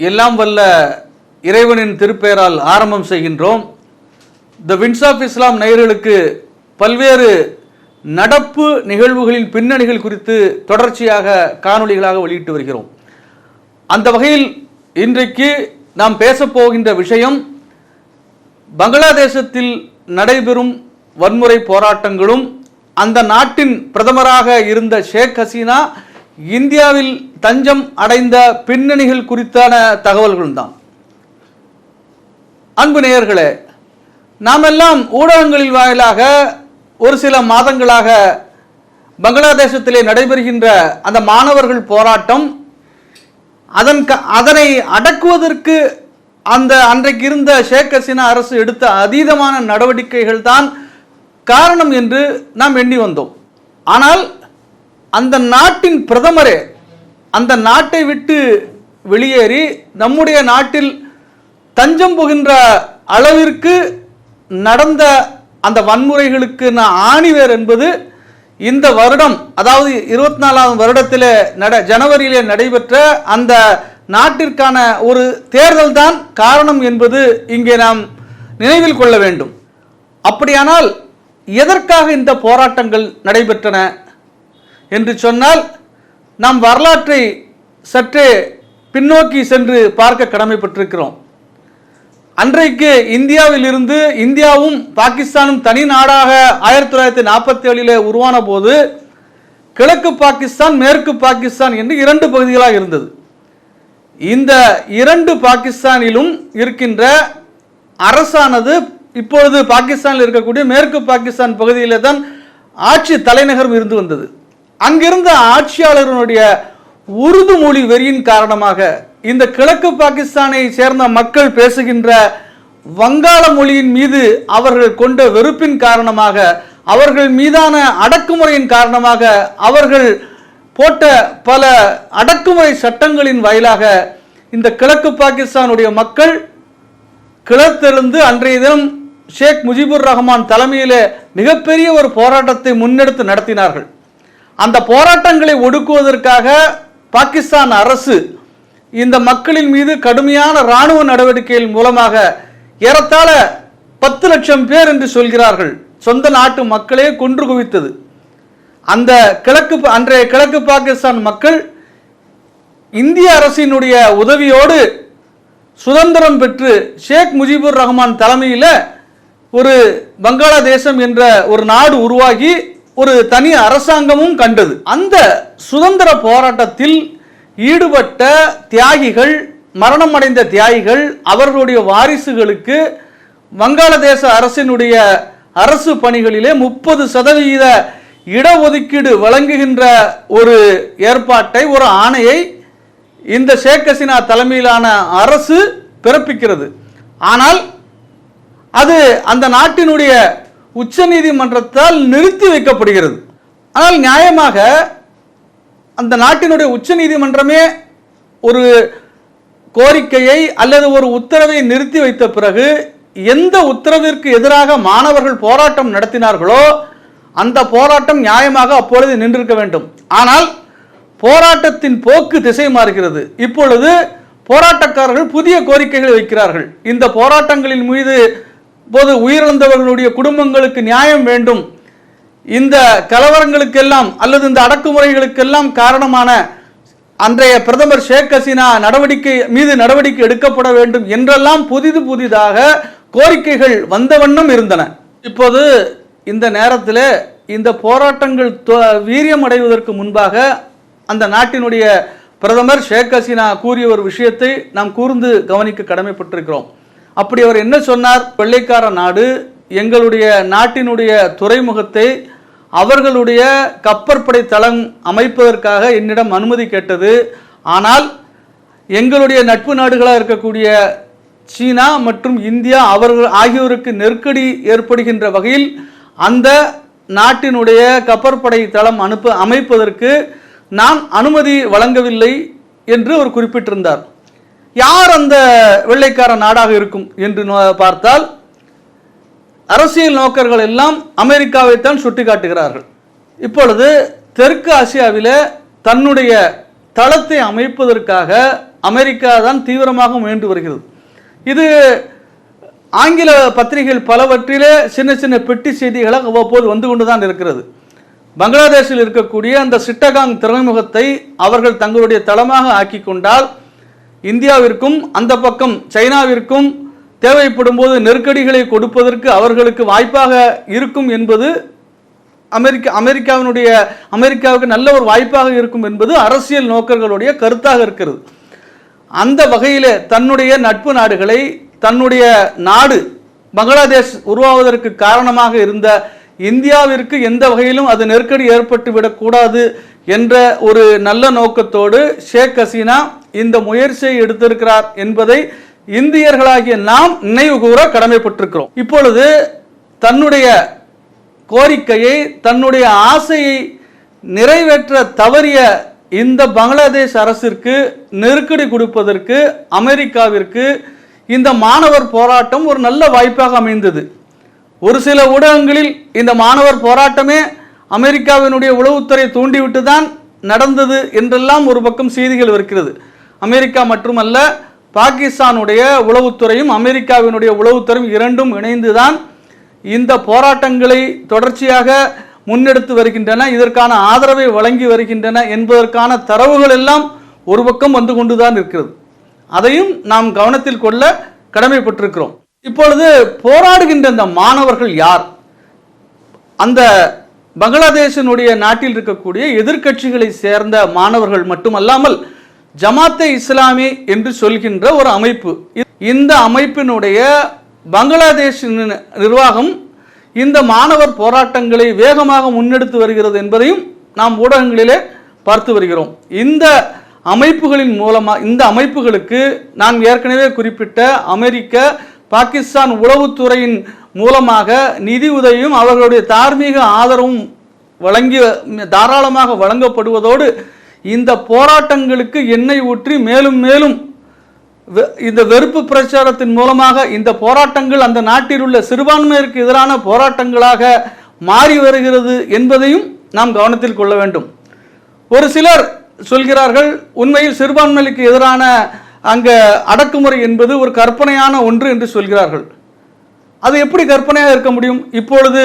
எல்லாம் வல்ல இறைவனின் திருப்பெயரால் ஆரம்பம் செய்கின்றோம். த வின்ஸ் ஆஃப் இஸ்லாம் நேயர்களுக்கு பல்வேறு நடப்பு நிகழ்வுகளின் பின்னணிகள் குறித்து தொடர்ச்சியாக காணொளிகளாக வெளியிட்டு வருகிறோம். அந்த வகையில் இன்றைக்கு நாம் பேசப்போகின்ற விஷயம் பங்களாதேசத்தில் நடைபெறும் வன்முறை போராட்டங்களும் அந்த நாட்டின் பிரதமராக இருந்த ஷேக் ஹசீனா இந்தியாவில் தஞ்சம் அடைந்த பின்னணிகள் குறித்தான தகவல்களும் தான் அன்பு நேயர்களே நாம் எல்லாம் ஊடகங்களில் வாயிலாக ஒரு சில மாதங்களாக பங்களாதேசத்திலே நடைபெறுகின்ற அந்த மாணவர்கள் போராட்டம் அதன் க அதனை அடக்குவதற்கு அந்த அன்றைக்கு இருந்த ஷேக் ஹசீனா அரசு எடுத்த அதீதமான நடவடிக்கைகள் தான் காரணம் என்று நாம் எண்ணி வந்தோம். ஆனால் அந்த நாட்டின் பிரதமரே அந்த நாட்டை விட்டு வெளியேறி நம்முடைய நாட்டில் தஞ்சம் புகின்ற அளவிற்கு நடந்த அந்த வன்முறைகளுக்கு நான் ஆணிவேர் என்பது இந்த வருடம் அதாவது இருபத்தி நாலாவது வருடத்தில் நட ஜனவரியிலே நடைபெற்ற அந்த நாட்டிற்கான ஒரு தேர்தல் தான் காரணம் என்பது இங்கே நாம் நினைவில் கொள்ள வேண்டும். அப்படியானால் எதற்காக இந்த போராட்டங்கள் நடைபெற்றன? என்று சொன்னால் நாம் வரலாற்றை சற்றே பின்னோக்கி சென்று பார்க்க கடமைப்பட்டிருக்கிறோம். அன்றைக்கு இந்தியாவில் இருந்து இந்தியாவும் பாகிஸ்தானும் தனி நாடாக ஆயிரத்தி தொள்ளாயிரத்தி நாற்பத்தி ஏழில் உருவான போது கிழக்கு பாகிஸ்தான் மேற்கு பாகிஸ்தான் என்று இரண்டு பகுதிகளாக இருந்தது. இந்த இரண்டு பாகிஸ்தானிலும் இருக்கின்ற அரசானது இப்பொழுது பாகிஸ்தானில் இருக்கக்கூடிய மேற்கு பாகிஸ்தான் பகுதியில் தான் ஆட்சி தலைநகரம் இருந்து வந்தது. அங்கிருந்த ஆட்சியாளர்களுடைய உருது மொழி வெறியின் காரணமாக இந்த கிழக்கு பாகிஸ்தானை சேர்ந்த மக்கள் பேசுகின்ற வங்காள மொழியின் மீது அவர்கள் கொண்ட வெறுப்பின் காரணமாக அவர்கள் மீதான அடக்குமுறையின் காரணமாக அவர்கள் போட்ட பல அடக்குமுறை சட்டங்களின் வாயிலாக இந்த கிழக்கு பாகிஸ்தானுடைய மக்கள் கிளர்த்தெழுந்து அன்றைய தினம் ஷேக் முஜிபுர் ரஹ்மான் தலைமையிலே மிகப்பெரிய ஒரு போராட்டத்தை முன்னெடுத்து நடத்தினார்கள். அந்த போராட்டங்களை ஒடுக்குவதற்காக பாகிஸ்தான் அரசு இந்த மக்களின் மீது கடுமையான இராணுவ நடவடிக்கைகள் மூலமாக ஏறத்தாழ பத்து லட்சம் பேர் என்று சொல்கிறார்கள். சொந்த நாட்டு மக்களே கொன்று குவித்தது. அந்த கிழக்கு அன்றைய கிழக்கு பாகிஸ்தான் மக்கள் இந்திய அரசினுடைய உதவியோடு சுதந்திரம் பெற்று ஷேக் முஜிபுர் ரஹ்மான் தலைமையில் ஒரு வங்காளதேசம் என்ற ஒரு நாடு உருவாகி ஒரு தனி அரசாங்கமும் கண்டது. அந்த சுதந்திர போராட்டத்தில் ஈடுபட்ட தியாகிகள் மரணம் அடைந்த தியாகிகள் அவர்களுடைய வாரிசுகளுக்கு வங்காளதேச அரசினுடைய அரசு பணிகளிலே முப்பது சதவிகித இடஒதுக்கீடு வழங்குகின்ற ஒரு ஏற்பாட்டை ஒரு ஆணையை இந்த ஷேக் ஹசீனா தலைமையிலான அரசு பிறப்பிக்கிறது. ஆனால் அது அந்த நாட்டினுடைய உச்சநீதிமன்றத்தால் நிறுத்தி வைக்கப்படுகிறது. ஆனால் நியாயமாக அந்த நாட்டினுடைய உச்சநீதிமன்றமே ஒரு கோரிக்கையை அல்லது ஒரு உத்தரவை நிறுத்தி வைத்த பிறகு எந்த உத்தரவிற்கு எதிராக மாணவர்கள் போராட்டம் நடத்தினார்களோ அந்த போராட்டம் நியாயமாக அப்பொழுது நின்றிருக்க வேண்டும். ஆனால் போராட்டத்தின் போக்கு திசை மாறுகிறது. இப்பொழுது போராட்டக்காரர்கள் புதிய கோரிக்கைகளை வைக்கிறார்கள். இந்த போராட்டங்களின் மீது போது உயிரிழந்தவர்களுடைய குடும்பங்களுக்கு நியாயம் வேண்டும். இந்த கலவரங்களுக்கெல்லாம் அல்லது இந்த அடக்குமுறைகளுக்கெல்லாம் காரணமான அன்றைய பிரதமர் ஷேக் ஹசீனா நடவடிக்கை மீது நடவடிக்கை எடுக்கப்பட வேண்டும் என்றெல்லாம் புதிது புதிதாக கோரிக்கைகள் வந்த வண்ணம் இருந்தன. இப்போது இந்த நேரத்தில் இந்த போராட்டங்கள் தொ- வீரியம் அடைவதற்கு முன்பாக அந்த நாட்டினுடைய பிரதமர் ஷேக் ஹசீனா கூறிய ஒரு விஷயத்தை நாம் கூர்ந்து கவனிக்க கடமைப்பட்டிருக்கிறோம். அப்படி அவர் என்ன சொன்னார்? வெள்ளைக்கார நாடு எங்களுடைய நாட்டினுடைய துறைமுகத்தை அவர்களுடைய கப்பற்படை தளம் அமைப்பதற்காக என்னிடம் அனுமதி கேட்டது. ஆனால் எங்களுடைய நட்பு நாடுகளாக இருக்கக்கூடிய சீனா மற்றும் இந்தியா அவர்கள் ஆகியோருக்கு நெருக்கடி ஏற்படுகின்ற வகையில் அந்த நாட்டினுடைய கப்பற்படை தளம் அனுப்ப அமைப்பதற்கு நான் அனுமதி வழங்கவில்லை என்று அவர் குறிப்பிட்டிருந்தார். யார் அந்த வெள்ளைக்கார நாடாக இருக்கும் என்று நோ- பார்த்தால் அரசியல் நோக்கர்கள் எல்லாம் அமெரிக்காவைத்தான் சுட்டிக்காட்டுகிறார்கள். இப்பொழுது தெற்கு ஆசியாவிலே தன்னுடைய தளத்தை அமைப்பதற்காக அமெரிக்கா தான் தீவிரமாக முயன்று வருகிறது. இது ஆங்கில பத்திரிகைகள் பலவற்றிலே சின்ன சின்ன பெட்டி செய்திகளாக அவ்வப்போது வந்து கொண்டு தான் இருக்கிறது. பங்களாதேஷில் இருக்கக்கூடிய அந்த சிட்டகாங் துறைமுகத்தை அவர்கள் தங்களுடைய தளமாக ஆக்கி கொண்டால் இந்தியாவிற்கும் அந்த பக்கம் சைனாவிற்கும் தேவைப்படும் போது நெருக்கடிகளை கொடுப்பதற்கு அவர்களுக்கு வாய்ப்பாக இருக்கும் என்பது அமெரிக்க அமெரிக்காவினுடைய அமெரிக்காவுக்கு நல்ல ஒரு வாய்ப்பாக இருக்கும் என்பது அரசியல் நோக்கர்களுடைய கருத்தாக இருக்கிறது. அந்த வகையில் தன்னுடைய நட்பு நாடுகளை தன்னுடைய நாடு பங்களாதேஷ் உருவாவதற்கு காரணமாக இருந்த இந்தியாவிற்கு எந்த வகையிலும் அது நெருக்கடி ஏற்பட்டு விடக்கூடாது என்ற ஒரு நல்ல நோக்கத்தோடு ஷேக் ஹசீனா இந்த முயற்சியை எடுத்திருக்கிறார் என்பதை இந்தியர்களாகிய நாம் நினைவு கூற கடமைப்பட்டிருக்கிறோம். இப்பொழுது தன்னுடைய கோரிக்கையை தன்னுடைய ஆசையை நிறைவேற்ற தவறிய இந்த பங்களாதேஷ் அரசிற்கு நெருக்கடி கொடுப்பதற்கு அமெரிக்காவிற்கு இந்த மாணவர் போராட்டம் ஒரு நல்ல வாய்ப்பாக அமைந்தது. ஒரு சில ஊடகங்களில் இந்த மாணவர் போராட்டமே அமெரிக்காவினுடைய உளவுத்துறை தூண்டிவிட்டு தான் நடந்தது என்றெல்லாம் ஒரு பக்கம் செய்திகள் இருக்கிறது அமெரிக்கா மட்டுமல்ல பாகிஸ்தானுடைய உளவுத்துறையும் அமெரிக்காவினுடைய உளவுத்துறையும் இரண்டும் இணைந்துதான் இந்த போராட்டங்களை தொடர்ச்சியாக முன்னெடுத்து வருகின்றன இதற்கான ஆதரவை வழங்கி வருகின்றன என்பதற்கான தரவுகள் எல்லாம் ஒரு பக்கம் வந்து கொண்டுதான் இருக்கிறது. அதையும் நாம் கவனத்தில் கொள்ள கடமைப்பட்டிருக்கிறோம். இப்பொழுது போராடுகின்ற இந்த மாணவர்கள் யார்? அந்த பங்களாதேஷினுடைய நாட்டில் இருக்கக்கூடிய எதிர்க்கட்சிகளை சேர்ந்த மாணவர்கள் மட்டுமல்லாமல் ஜமாத்தே இஸ்லாமி என்று சொல்கின்ற ஒரு அமைப்பு. இந்த அமைப்பினுடைய பங்களாதேஷ் நிர்வாகம் இந்த மாணவர் போராட்டங்களை வேகமாக முன்னெடுத்து வருகிறது என்பதையும் நாம் ஊடகங்களிலே பார்த்து வருகிறோம். இந்த அமைப்புகளின் மூலமாக இந்த அமைப்புகளுக்கு நான் ஏற்கனவே குறிப்பிட்ட அமெரிக்க பாகிஸ்தான் உளவுத்துறையின் மூலமாக நிதி உதவியும் அவர்களுடைய தார்மீக ஆதரவும் வழங்கி தாராளமாக வழங்கப்படுவதோடு இந்த போராட்டங்களுக்கு எண்ணெய் ஊற்றி மேலும் மேலும் வெ- இந்த வெறுப்பு பிரச்சாரத்தின் மூலமாக இந்த போராட்டங்கள் அந்த நாட்டில் உள்ள சிறுபான்மையிற்கு எதிரான போராட்டங்களாக மாறி வருகிறது என்பதையும் நாம் கவனத்தில் கொள்ள வேண்டும். ஒரு சிலர் சொல்கிறார்கள் உண்மையில் சிறுபான்மைக்கு எதிரான அங்க அடக்குமுறை என்பது ஒரு கற்பனையான ஒன்று என்று சொல்கிறார்கள். அது எப்படி கற்பனையாக இருக்க முடியும்? இப்பொழுது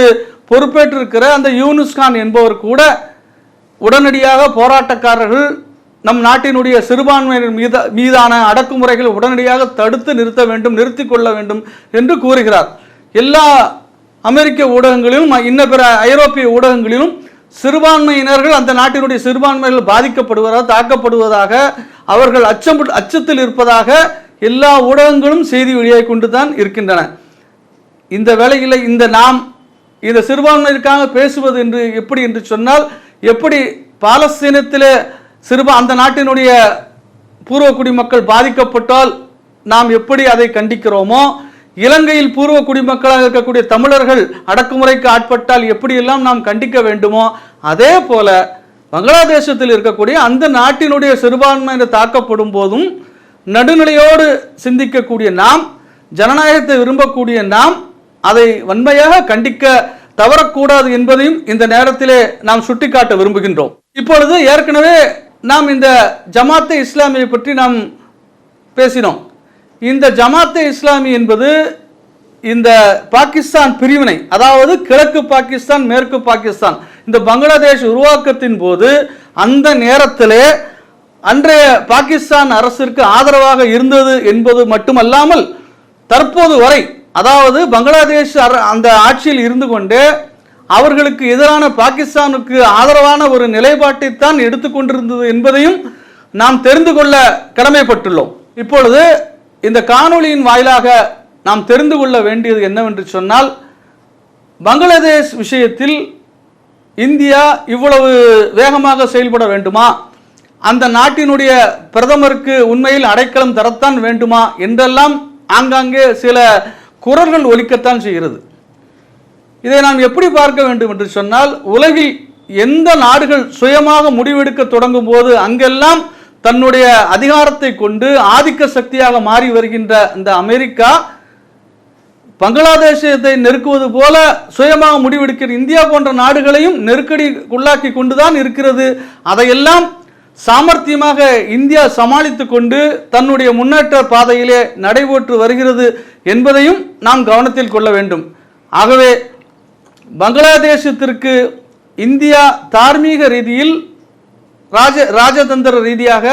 பொறுப்பேற்றிருக்கிற அந்த யூனுஸ் கான் என்பவர் கூட உடனடியாக போராட்டக்காரர்கள் நம் நாட்டினுடைய சிறுபான்மையினர் மீத மீதான அடக்குமுறைகள் உடனடியாக தடுத்து நிறுத்த வேண்டும் நிறுத்தி கொள்ள வேண்டும் என்று கூறுகிறார். எல்லா அமெரிக்க ஊடகங்களிலும் இன்ன பிற ஐரோப்பிய ஊடகங்களிலும் சிறுபான்மையினர்கள் அந்த நாட்டினுடைய சிறுபான்மைகள் பாதிக்கப்படுவதாக தாக்கப்படுவதாக அவர்கள் அச்சம் அச்சத்தில் இருப்பதாக எல்லா ஊடகங்களும் செய்தி வெளியாகி கொண்டு தான் இருக்கின்றன. இந்த வேளையில் இந்த நாம் இந்த சிறுபான்மையிற்காக பேசுவது என்று எப்படி என்று சொன்னால் எப்படி பாலஸ்தீனத்தில் சிறுபா அந்த நாட்டினுடைய பூர்வ குடிமக்கள் பாதிக்கப்பட்டால் நாம் எப்படி அதை கண்டிக்கிறோமோ இலங்கையில் பூர்வ குடிமக்களாக இருக்கக்கூடிய தமிழர்கள் அடக்குமுறைக்கு ஆட்பட்டால் எப்படியெல்லாம் நாம் கண்டிக்க வேண்டுமோ அதே போல பங்களாதேசத்தில் இருக்கக்கூடிய அந்த நாட்டினுடைய சிறுபான்மையினர் தாக்கப்படும் போதும் நடுநிலையோடு சிந்திக்கக்கூடிய நாம் ஜனநாயகத்தை விரும்பக்கூடிய நாம் அதை வன்மையாக கண்டிக்க தவறக்கூடாது என்பதையும் இந்த நேரத்திலே நாம் சுட்டிக்காட்ட விரும்புகின்றோம். இப்பொழுது ஏற்கனவே நாம் இந்த ஜமாத்தே இஸ்லாமியை பற்றி நாம் பேசினோம். இந்த ஜமாத்தே இஸ்லாமி என்பது இந்த பாகிஸ்தான் பிரிவினை அதாவது கிழக்கு பாகிஸ்தான் மேற்கு பாகிஸ்தான் இந்த பங்களாதேஷ் உருவாக்கத்தின் போது அந்த நேரத்திலே அன்றைய பாகிஸ்தான் அரசிற்கு ஆதரவாக இருந்தது என்பது மட்டுமல்லாமல் தற்போது வரை அதாவது பங்களாதேஷ் அர- அந்த ஆட்சியில் இருந்து கொண்டே அவர்களுக்கு எதிரான பாகிஸ்தானுக்கு ஆதரவான ஒரு நிலைப்பாட்டைத்தான் எடுத்துக்கொண்டிருந்தது என்பதையும் நாம் தெரிந்து கொள்ள கடமைப்பட்டுள்ளோம். இப்பொழுது இந்த காணொளியின் வாயிலாக நாம் தெரிந்து கொள்ள வேண்டியது என்னவென்று சொன்னால் பங்களாதேஷ் விஷயத்தில் இந்தியா இவ்வளவு வேகமாக செயல்பட வேண்டுமா? அந்த நாட்டினுடைய பிரதமருக்கு உண்மையில் அடைக்கலம் தரத்தான் வேண்டுமா? என்றெல்லாம் ஆங்காங்கே சில குரல்கள் ஒலிக்கத்தான் செய்கிறது. இதை நாம் எப்படி பார்க்க வேண்டும் என்று சொன்னால் உலகில் எந்த நாடுகள் சுயமாக முடிவெடுக்க தொடங்கும் போது அங்கெல்லாம் தன்னுடைய அதிகாரத்தை கொண்டு ஆதிக்க சக்தியாக மாறி வருகின்ற இந்த அமெரிக்கா பங்களாதேசத்தை நெருக்குவது போல சுயமாக முடிவெடுக்கிற இந்தியா போன்ற நாடுகளையும் நெருக்கடிக்குள்ளாக்கி கொண்டுதான் இருக்கிறது. அதையெல்லாம் சாமர்த்தியமாக இந்தியா சமாளித்து கொண்டு தன்னுடைய முன்னேற்ற பாதையிலே நடைபெற்று வருகிறது என்பதையும் நாம் கவனத்தில் கொள்ள வேண்டும். ஆகவே பங்களாதேசத்திற்கு இந்தியா தார்மீக ரீதியில் ராஜ ராஜதந்திர ரீதியாக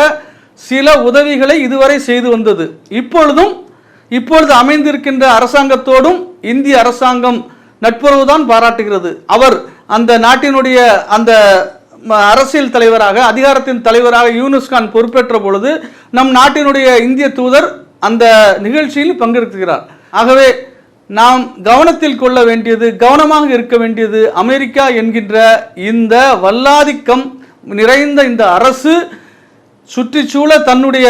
சில உதவிகளை இதுவரை செய்து வந்தது. இப்பொழுதும் இப்பொழுது அமைந்திருக்கின்ற அரசாங்கத்தோடும் இந்திய அரசாங்கம் நட்புறவுதான் பாராட்டுகிறது. அவர் அந்த நாட்டினுடைய அந்த அரசியல் தலைவராக அதிகாரத்தின் தலைவராக யூனுஸ் கான் பொறுப்பேற்ற பொழுது நம் நாட்டினுடைய இந்திய தூதர் அந்த நிகழ்ச்சியில் பங்கெடுக்கிறார். ஆகவே நாம் கவனத்தில் கொள்ள வேண்டியது கவனமாக இருக்க வேண்டியது அமெரிக்கா என்கின்ற இந்த வல்லாதிக்கம் நிறைந்த இந்த அரசு சுற்றிச்சூழ தன்னுடைய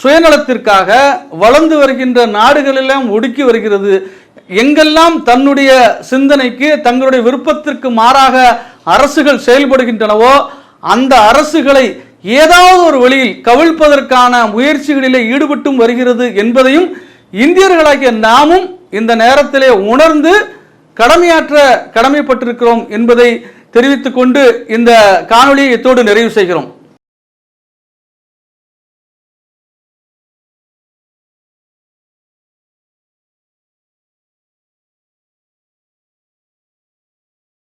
சுயநலத்திற்காக வளர்ந்து வருகின்ற நாடுகளெல்லாம் ஒடுக்கி வருகிறது. எங்கெல்லாம் தன்னுடைய சிந்தனைக்கு தங்களுடைய விருப்பத்திற்கு மாறாக அரசுகள் செயல்படுகின்றனவோ அந்த அரசுகளை ஏதாவது ஒரு வழியில் கவிழ்ப்பதற்கான முயற்சிகளிலே ஈடுபட்டும் வருகிறது என்பதையும் இந்தியர்களாகிய நாமும் இந்த நேரத்திலே உணர்ந்து கடமையாற்ற கடமைப்பட்டிருக்கிறோம் என்பதை தெரிவித்துக் கொண்டு இந்த காணொலியை இத்தோடு நிறைவு செய்கிறோம்.